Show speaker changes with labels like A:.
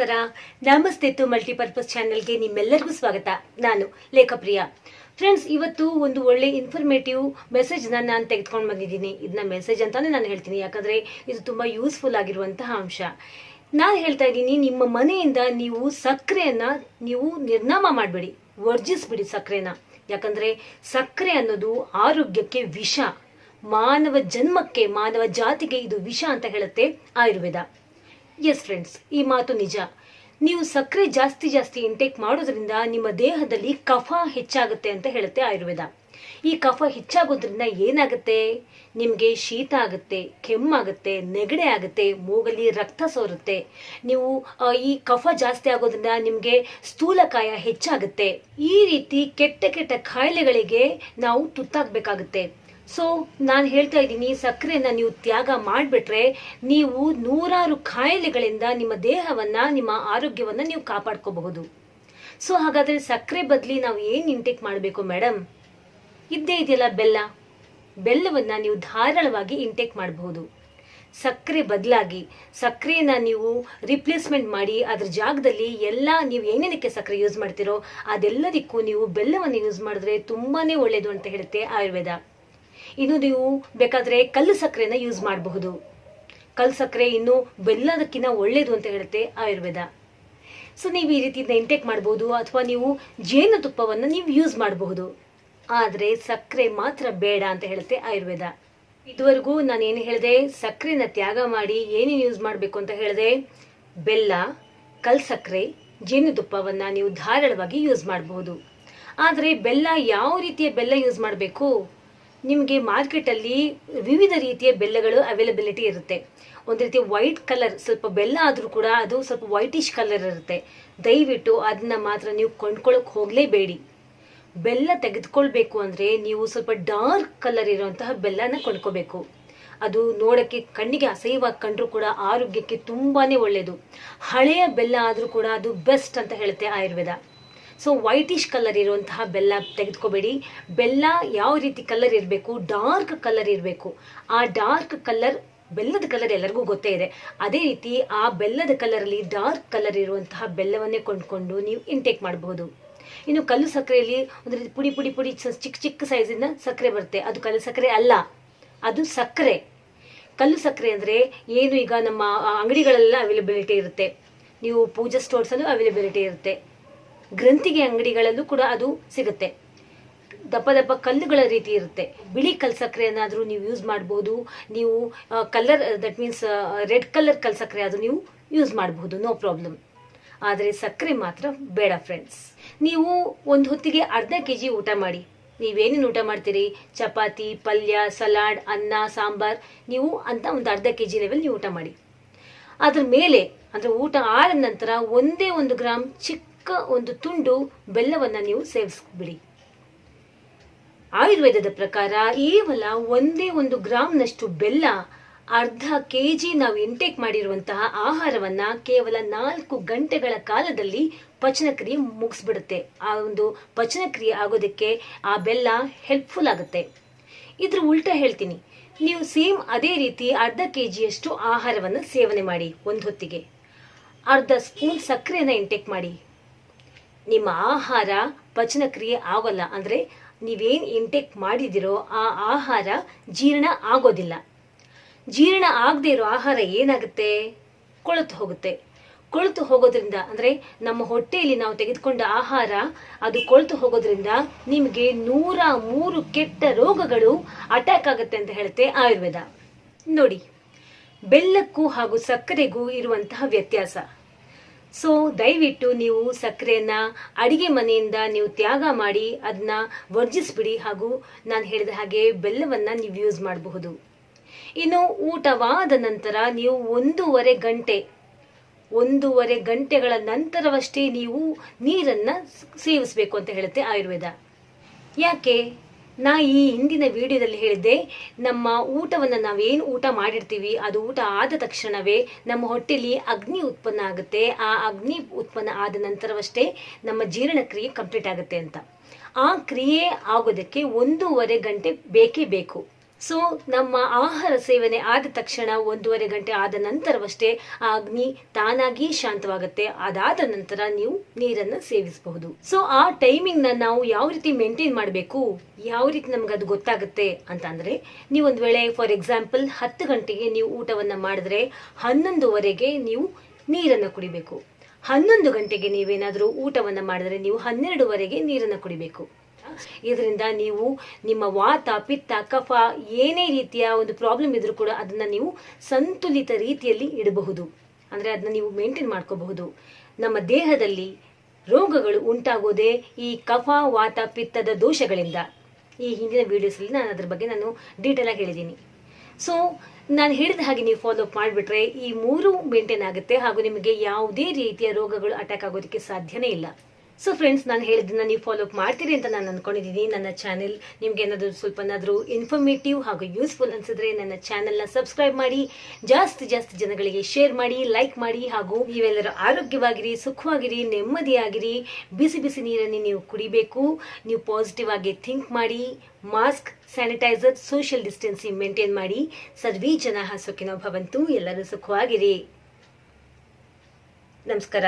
A: ನಮಸ್ಕಾರ. ನಮಸ್ತೆ ತು ಮಲ್ಟಿಪರ್ಪಸ್ ಚಾನೆಲ್ಗೆ ನಿಮ್ಮೆಲ್ಲರಿಗೂ ಸ್ವಾಗತ. ನಾನು ಲೇಖಪ್ರಿಯ. ಫ್ರೆಂಡ್ಸ್, ಇವತ್ತು ಒಂದು ಒಳ್ಳೆ ಇನ್ಫಾರ್ಮೇಟಿವ್ ಮೆಸೇಜ್ನ ನಾನು ತೆಗೆದುಕೊಂಡು ಬಂದಿದ್ದೀನಿ. ಇದನ್ನ ಮೆಸೇಜ್ ಅಂತಾನೆ ನಾನು ಹೇಳ್ತೀನಿ. ಯಾಕಂದ್ರೆ ಇದು ತುಂಬಾ ಯೂಸ್ಫುಲ್ ಆಗಿರುವಂತಹ ಅಂಶ. ನಾನು ಹೇಳ್ತಾ ಇದ್ದೀನಿ, ನಿಮ್ಮ ಮನೆಯಿಂದ ನೀವು ಸಕ್ಕರೆಯನ್ನ ನೀವು ನಿರ್ನಾಮ ಮಾಡಬೇಡಿ. ವರ್ಜಿಸ್ಬಿಡಿ ಸಕ್ಕರೆನ. ಯಾಕಂದ್ರೆ ಸಕ್ಕರೆ ಅನ್ನೋದು ಆರೋಗ್ಯಕ್ಕೆ ವಿಷ. ಮಾನವ ಜನ್ಮಕ್ಕೆ, ಮಾನವ ಜಾತಿಗೆ ಇದು ವಿಷ ಅಂತ ಹೇಳುತ್ತೆ ಆಯುರ್ವೇದ. ಎಸ್ ಫ್ರೆಂಡ್ಸ್ ಈ ಮಾತು ನಿಜ. ನೀವು ಸಕ್ಕರೆ ಜಾಸ್ತಿ ಜಾಸ್ತಿ ಇಂಟೇಕ್ ಮಾಡೋದ್ರಿಂದ ನಿಮ್ಮ ದೇಹದಲ್ಲಿ ಕಫ ಹೆಚ್ಚಾಗುತ್ತೆ ಅಂತ ಹೇಳುತ್ತೆ ಆಯುರ್ವೇದ. ಈ ಕಫ ಹೆಚ್ಚಾಗೋದ್ರಿಂದ ಏನಾಗುತ್ತೆ? ನಿಮಗೆ ಶೀತ ಆಗುತ್ತೆ, ಕೆಮ್ಮಾಗುತ್ತೆ, ನೆಗಡೆ ಆಗುತ್ತೆ, ಮೂಗಲ್ಲಿ ರಕ್ತ ಸೋರುತ್ತೆ. ನೀವು ಈ ಕಫ ಜಾಸ್ತಿ ಆಗೋದ್ರಿಂದ ನಿಮಗೆ ಸ್ಥೂಲಕಾಯ ಹೆಚ್ಚಾಗುತ್ತೆ. ಈ ರೀತಿ ಕೆಟ್ಟ ಕೆಟ್ಟ ಕಾಯಿಲೆಗಳಿಗೆ ನಾವು ತುತ್ತಾಗಬೇಕಾಗುತ್ತೆ. ಸೊ ನಾನು ಹೇಳ್ತಾ ಇದ್ದೀನಿ ಸಕ್ಕರೆಯನ್ನ ನೀವು ತ್ಯಾಗ ಮಾಡಿಬಿಟ್ರೆ ನೀವು ನೂರಾರು ಕಾಯಿಲೆಗಳಿಂದ ನಿಮ್ಮ ದೇಹವನ್ನ, ನಿಮ್ಮ ಆರೋಗ್ಯವನ್ನ ನೀವು ಕಾಪಾಡ್ಕೋಬಹುದು. ಸೊ ಹಾಗಾದ್ರೆ ಸಕ್ಕರೆ ಬದಲಿ ನಾವು ಏನು ಇಂಟೇಕ್ ಮಾಡಬೇಕು ಮೇಡಮ್ ಇದ್ದೇ ಇದೆಯಲ್ಲ ಬೆಲ್ಲ. ಬೆಲ್ಲವನ್ನ ನೀವು ಧಾರಾಳವಾಗಿ ಇಂಟೇಕ್ ಮಾಡಬಹುದು. ಸಕ್ಕರೆ ಬದಲಾಗಿ ಸಕ್ಕರೆಯನ್ನ ನೀವು ರಿಪ್ಲೇಸ್ಮೆಂಟ್ ಮಾಡಿ, ಅದ್ರ ಜಾಗದಲ್ಲಿ ಎಲ್ಲ ನೀವು ಏನೇನಕ್ಕೆ ಸಕ್ಕರೆ ಯೂಸ್ ಮಾಡ್ತೀರೋ ಅದೆಲ್ಲದಕ್ಕೂ ನೀವು ಬೆಲ್ಲವನ್ನು ಯೂಸ್ ಮಾಡಿದ್ರೆ ತುಂಬಾನೇ ಒಳ್ಳೆಯದು ಅಂತ ಹೇಳುತ್ತೆ ಆಯುರ್ವೇದ. ಇನ್ನು ನೀವು ಬೇಕಾದ್ರೆ ಕಲ್ಲು ಸಕ್ಕರೆನ ಯೂಸ್ ಮಾಡಬಹುದು. ಕಲ್ಲು ಸಕ್ಕರೆ ಇನ್ನು ಬೆಲ್ಲದಕ್ಕಿಂತ ಒಳ್ಳೇದು ಅಂತ ಹೇಳುತ್ತೆ ಆಯುರ್ವೇದ. ಸೊ ನೀವು ಈ ರೀತಿಯಿಂದ ಇಂಟೇಕ್ ಮಾಡಬಹುದು ಅಥವಾ ನೀವು ಜೇನುತುಪ್ಪವನ್ನು ನೀವು ಯೂಸ್ ಮಾಡಬಹುದು. ಆದರೆ ಸಕ್ಕರೆ ಮಾತ್ರ ಬೇಡ ಅಂತ ಹೇಳುತ್ತೆ ಆಯುರ್ವೇದ. ಇದುವರೆಗೂ ನಾನು ಏನು ಹೇಳಿದೆ? ಸಕ್ಕರೆನ ತ್ಯಾಗ ಮಾಡಿ ಏನೇನು ಯೂಸ್ ಮಾಡಬೇಕು ಅಂತ ಹೇಳಿದೆ? ಬೆಲ್ಲ ಕಲ್ ಸಕ್ಕರೆ ಜೇನುತುಪ್ಪವನ್ನು ನೀವು ಧಾರಾಳವಾಗಿ ಯೂಸ್ ಮಾಡಬಹುದು. ಆದರೆ ಬೆಲ್ಲ ಯಾವ ರೀತಿಯ ಬೆಲ್ಲ ಯೂಸ್ ಮಾಡಬೇಕು? ನಿಮಗೆ ಮಾರ್ಕೆಟಲ್ಲಿ ವಿವಿಧ ರೀತಿಯ ಬೆಲ್ಲಗಳು ಅವೈಲಬಿಲಿಟಿ ಇರುತ್ತೆ. ಒಂದು ರೀತಿ ವೈಟ್ ಕಲರ್ ಸ್ವಲ್ಪ ಬೆಲ್ಲ ಆದರೂ ಕೂಡ ಅದು ಸ್ವಲ್ಪ ವೈಟಿಶ್ ಕಲರ್ ಇರುತ್ತೆ. ದಯವಿಟ್ಟು ಅದನ್ನ ಮಾತ್ರ ನೀವು ಕೊಂಡ್ಕೊಳ್ಳೋಕೆ ಹೋಗಲೇಬೇಡಿ. ಬೆಲ್ಲ ತೆಗೆದುಕೊಳ್ಬೇಕು ಅಂದರೆ ನೀವು ಸ್ವಲ್ಪ ಡಾರ್ಕ್ ಕಲರ್ ಇರುವಂತಹ ಬೆಲ್ಲನ ಕೊಂಡ್ಕೋಬೇಕು. ಅದು ನೋಡೋಕ್ಕೆ ಕಣ್ಣಿಗೆ ಅಸಹ್ಯವಾಗಿ ಕಂಡ್ರೂ ಕೂಡ ಆರೋಗ್ಯಕ್ಕೆ ತುಂಬಾ ಒಳ್ಳೆಯದು ಹಳೆಯ ಬೆಲ್ಲ ಆದರೂ ಕೂಡ ಅದು ಬೆಸ್ಟ್ ಅಂತ ಹೇಳುತ್ತೆ ಆಯುರ್ವೇದ. ಸೊ ವೈಟಿಶ್ ಕಲರ್ ಇರುವಂತಹ ಬೆಲ್ಲ ತೆಗೆದುಕೋಬೇಡಿ. ಬೆಲ್ಲ ಯಾವ ರೀತಿ ಕಲರ್ ಇರಬೇಕು? ಡಾರ್ಕ್ ಕಲರ್ ಇರಬೇಕು. ಆ ಡಾರ್ಕ್ ಕಲರ್ ಬೆಲ್ಲದ ಕಲರ್ ಎಲ್ಲರಿಗೂ ಗೊತ್ತೇ ಇದೆ. ಅದೇ ರೀತಿ ಆ ಬೆಲ್ಲದ ಕಲರಲ್ಲಿ ಡಾರ್ಕ್ ಕಲರ್ ಇರುವಂತಹ ಬೆಲ್ಲವನ್ನೇ ಕೊಂಡ್ಕೊಂಡು ನೀವು ಇಂಟೇಕ್ ಮಾಡಬಹುದು ಇನ್ನು ಕಲ್ಲು ಸಕ್ಕರೆಯಲ್ಲಿ ಒಂದು ರೀತಿ ಪುಡಿ ಪುಡಿ ಪುಡಿ ಚಿಕ್ಕ ಚಿಕ್ಕ ಸೈಜಿನ ಸಕ್ಕರೆ ಬರುತ್ತೆ. ಅದು ಕಲ್ಲು ಸಕ್ಕರೆ ಅಲ್ಲ, ಅದು ಸಕ್ಕರೆ ಕಲ್ಲು ಸಕ್ಕರೆ ಅಂದರೆ ಏನು? ಈಗ ನಮ್ಮ ಅಂಗಡಿಗಳೆಲ್ಲ ಅವೈಲಬಿಲಿಟಿ ಇರುತ್ತೆ. ನೀವು ಪೂಜಾ ಸ್ಟೋರ್ಸಲ್ಲೂ ಅವೈಲಬಿಲಿಟಿ ಇರುತ್ತೆ. ಗ್ರಂಥಿಗೆ ಅಂಗಡಿಗಳಲ್ಲೂ ಕೂಡ ಅದು ಸಿಗುತ್ತೆ. ದಪ್ಪ ದಪ್ಪ ಕಲ್ಲುಗಳ ರೀತಿ ಇರುತ್ತೆ. ಬಿಳಿ ಕಲ್ ನೀವು ಯೂಸ್ ಮಾಡ್ಬೋದು. ನೀವು colour that means red colour ಕಲ್ ಸಕ್ಕರೆ ಆದರೂ ನೀವು ಯೂಸ್ ಮಾಡಬಹುದು ನೋ ಪ್ರಾಬ್ಲಮ್ ಆದರೆ ಸಕ್ಕರೆ ಮಾತ್ರ ಬೇಡ ಫ್ರೆಂಡ್ಸ್ ನೀವು ಒಂದು ಹೊತ್ತಿಗೆ ಅರ್ಧ ಕೆ ಜಿ ಊಟ ಮಾಡಿ. ನೀವೇನೇನು ಊಟ ಮಾಡ್ತೀರಿ? ಚಪಾತಿ, ಪಲ್ಯ, ಸಲಾಡ್, ಅನ್ನ, ಸಾಂಬಾರ್. ನೀವು ಅಂತ ಒಂದು ಅರ್ಧ ಕೆ ಜಿ ಲೆವೆಲ್ ನೀವು ಊಟ ಮಾಡಿ. ಅದ್ರ ಮೇಲೆ, ಅಂದರೆ ಊಟ ಆದ ನಂತರ ಒಂದೇ ಒಂದು ಗ್ರಾಮ್ ಚಿಕ್ಕ ಒಂದು ತುಂಡು ಬೆಲ್ಲವನ್ನು ನೀವು ಸೇವಿಸ್ಬಿಡಿ. ಆಯುರ್ವೇದದ ಪ್ರಕಾರ ಕೇವಲ ಒಂದೇ ಒಂದು ಗ್ರಾಮ್ನಷ್ಟು ಬೆಲ್ಲ ಅರ್ಧ ಕೆ ಜಿ ನಾವು ಇಂಟೇಕ್ ಮಾಡಿರುವಂತಹ ಆಹಾರವನ್ನ ಕೇವಲ ನಾಲ್ಕು ಗಂಟೆಗಳ ಕಾಲದಲ್ಲಿ ಪಚನಕ್ರಿಯೆ ಮುಗಿಸ್ಬಿಡುತ್ತೆ. ಆ ಒಂದು ಪಚನಕ್ರಿಯೆ ಆಗೋದಕ್ಕೆ ಆ ಬೆಲ್ಲ ಹೆಲ್ಪ್ಫುಲ್ ಆಗುತ್ತೆ. ಇದ್ರ ಉಲ್ಟಾ ಹೇಳ್ತೀನಿ. ನೀವು ಸೇಮ್ ಅದೇ ರೀತಿ ಅರ್ಧ ಕೆ ಜಿಯಷ್ಟು ಆಹಾರವನ್ನು ಸೇವನೆ ಮಾಡಿ ಒಂದು ಹೊತ್ತಿಗೆ. ಅರ್ಧ ಸ್ಪೂನ್ ಸಕ್ಕರೆಯನ್ನು ಇಂಟೇಕ್ ಮಾಡಿ. ನಿಮ್ಮ ಆಹಾರ ಪಚನ ಕ್ರಿಯೆ ಆಗೋಲ್ಲ. ಅಂದರೆ ನೀವೇನು ಇಂಟೇಕ್ ಮಾಡಿದಿರೋ ಆ ಆಹಾರ ಜೀರ್ಣ ಆಗೋದಿಲ್ಲ. ಜೀರ್ಣ ಆಗದೇ ಇರೋ ಆಹಾರ ಏನಾಗುತ್ತೆ? ಕೊಳೆತು ಹೋಗುತ್ತೆ. ಕೊಳೆತು ಹೋಗೋದ್ರಿಂದ, ಅಂದರೆ ನಮ್ಮ ಹೊಟ್ಟೆಯಲ್ಲಿ ನಾವು ತೆಗೆದುಕೊಂಡ ಆಹಾರ, ಅದು ಕೊಳೆತು ಹೋಗೋದ್ರಿಂದ ನಿಮಗೆ ನೂರ ಮೂರು ಕೆಟ್ಟ ರೋಗಗಳು ಅಟ್ಯಾಕ್ ಆಗುತ್ತೆ ಅಂತ ಹೇಳುತ್ತೆ ಆಯುರ್ವೇದ. ನೋಡಿ, ಬೆಲ್ಲಕ್ಕೂ ಹಾಗೂ ಸಕ್ಕರೆಗೂ ಇರುವಂತಹ ವ್ಯತ್ಯಾಸ. ಸೊ ದಯವಿಟ್ಟು ನೀವು ಸಕ್ಕರೆಯನ್ನ ಅಡಿಗೆ ಮನೆಯಿಂದ ನೀವು ತ್ಯಾಗ ಮಾಡಿ ಅದನ್ನ ವರ್ಜಿಸ್ಬಿಡಿ ಹಾಗೂ ನಾನು ಹೇಳಿದ ಹಾಗೆ ಬೆಲ್ಲವನ್ನ ನೀವು ಯೂಸ್ ಮಾಡಬಹುದು. ಇನ್ನು ಊಟವಾದ ನಂತರ ನೀವು ಒಂದೂವರೆ ಗಂಟೆ, ಒಂದೂವರೆ ಗಂಟೆಗಳ ನಂತರವಷ್ಟೇ ನೀವು ನೀರನ್ನ ಸೇವಿಸಬೇಕು ಅಂತ ಹೇಳುತ್ತೆ ಆಯುರ್ವೇದ. ಯಾಕೆ? ನಾ ಈ ಹಿಂದಿನ ವಿಡಿಯೋದಲ್ಲಿ ಹೇಳಿದ್ದೆ, ನಮ್ಮ ಊಟವನ್ನು ನಾವೇನು ಊಟ ಮಾಡಿರ್ತೀವಿ, ಅದು ಊಟ ಆದ ತಕ್ಷಣವೇ ನಮ್ಮ ಹೊಟ್ಟೆಲಿ ಅಗ್ನಿ ಉತ್ಪನ್ನ ಆಗುತ್ತೆ. ಆ ಅಗ್ನಿ ಉತ್ಪನ್ನ ಆದ ನಂತರವಷ್ಟೇ ನಮ್ಮ ಜೀರ್ಣಕ್ರಿಯೆ ಕಂಪ್ಲೀಟ್ ಆಗುತ್ತೆ ಅಂತ. ಆ ಕ್ರಿಯೆ ಆಗೋದಕ್ಕೆ ಒಂದೂವರೆ ಗಂಟೆ ಬೇಕೇ ಬೇಕು. ಸೊ ನಮ್ಮ ಆಹಾರ ಸೇವನೆ ಆದ ತಕ್ಷಣ ಒಂದೂವರೆ ಗಂಟೆ ಆದ ನಂತರವಷ್ಟೇ ಆ ಅಗ್ನಿ ತಾನಾಗಿ ಶಾಂತವಾಗುತ್ತೆ. ಅದಾದ ನಂತರ ನೀವು ನೀರನ್ನು ಸೇವಿಸಬಹುದು. ಸೊ ಆ ಟೈಮಿಂಗ್ನ ನಾವು ಯಾವ ರೀತಿ ಮೇಂಟೈನ್ ಮಾಡಬೇಕು? ಯಾವ ರೀತಿ ನಮ್ಗೆ ಅದು ಗೊತ್ತಾಗುತ್ತೆ ಅಂತ ಅಂದ್ರೆ ನೀವು ಒಂದ್ ವೇಳೆ ಫಾರ್ ಎಕ್ಸಾಂಪಲ್ ಹತ್ತು ಗಂಟೆಗೆ ನೀವು ಊಟವನ್ನ ಮಾಡಿದ್ರೆ ಹನ್ನೊಂದುವರೆಗೆ ನೀವು ನೀರನ್ನು ಕುಡಿಬೇಕು. ಹನ್ನೊಂದು ಗಂಟೆಗೆ ನೀವೇನಾದರೂ ಊಟವನ್ನ ಮಾಡಿದ್ರೆ ನೀವು ಹನ್ನೆರಡುವರೆಗೆ ನೀರನ್ನು ಕುಡಿಬೇಕು. ಇದರಿಂದ ನೀವು ನಿಮ್ಮ ವಾತ, ಪಿತ್ತ, ಕಫ ಏನೇ ರೀತಿಯ ಒಂದು ಪ್ರಾಬ್ಲಮ್ ಇದ್ರೂ ಕೂಡ ಅದನ್ನ ನೀವು ಸಂತುಲಿತ ರೀತಿಯಲ್ಲಿ ಇಡಬಹುದು. ಅಂದ್ರೆ ಅದನ್ನ ನೀವು ಮೇಂಟೈನ್ ಮಾಡ್ಕೋಬಹುದು. ನಮ್ಮ ದೇಹದಲ್ಲಿ ರೋಗಗಳು ಉಂಟಾಗೋದೇ ಈ ಕಫ, ವಾತ, ಪಿತ್ತದ ದೋಷಗಳಿಂದ. ಈ ಹಿಂದಿನ ವಿಡಿಯೋಸಲ್ಲಿ ನಾನು ಅದ್ರ ಬಗ್ಗೆ ನಾನು ಡೀಟೇಲ್ ಆಗಿ ಹೇಳಿದ್ದೀನಿ. ಸೊ ನಾನು ಹೇಳಿದ ಹಾಗೆ ನೀವು ಫಾಲೋ ಅಪ್ ಮಾಡಿಬಿಟ್ರೆ ಈ ಮೂರು ಮೇಂಟೈನ್ ಆಗುತ್ತೆ ಹಾಗೂ ನಿಮಗೆ ಯಾವುದೇ ರೀತಿಯ ರೋಗಗಳು ಅಟ್ಯಾಕ್ ಆಗೋದಕ್ಕೆ ಸಾಧ್ಯನೇ ಇಲ್ಲ. ಸೊ ಫ್ರೆಂಡ್ಸ್ ನಾನು ಹೇಳಿದ್ದನ್ನು ನೀವು ಫಾಲೋ ಅಪ್ ಮಾಡ್ತೀರಿ ಅಂತ ನಾನು ಅನ್ಕೊಂಡಿದ್ದೀನಿ ನನ್ನ ಚಾನೆಲ್ ನಿಮ್ಗೆ ಏನಾದರೂ ಸ್ವಲ್ಪನಾದರೂ ಇನ್ಫಾರ್ಮೇಟಿವ್ ಹಾಗೂ ಯೂಸ್ಫುಲ್ ಅನ್ಸಿದ್ರೆ ನನ್ನ ಚಾನೆಲ್ನ ಸಬ್ಸ್ಕ್ರೈಬ್ ಮಾಡಿ, ಜಾಸ್ತಿ ಜಾಸ್ತಿ ಜನಗಳಿಗೆ ಶೇರ್ ಮಾಡಿ ಲೈಕ್ ಮಾಡಿ ಹಾಗೂ ನೀವೆಲ್ಲರೂ ಆರೋಗ್ಯವಾಗಿರಿ, ಸುಖವಾಗಿರಿ, ನೆಮ್ಮದಿಯಾಗಿರಿ. ಬಿಸಿ ಬಿಸಿ ನೀರನ್ನು ನೀವು ಕುಡಿಬೇಕು. ನೀವು ಪಾಸಿಟಿವ್ ಆಗಿ ಥಿಂಕ್ ಮಾಡಿ mask sanitiser social distancing maintain ಮಾಡಿ. ಸರ್ವೇ ಜನ ಸುಖಿನೋ ಭವಂತು ಎಲ್ಲರೂ ಸುಖವಾಗಿರಿ. ನಮಸ್ಕಾರ.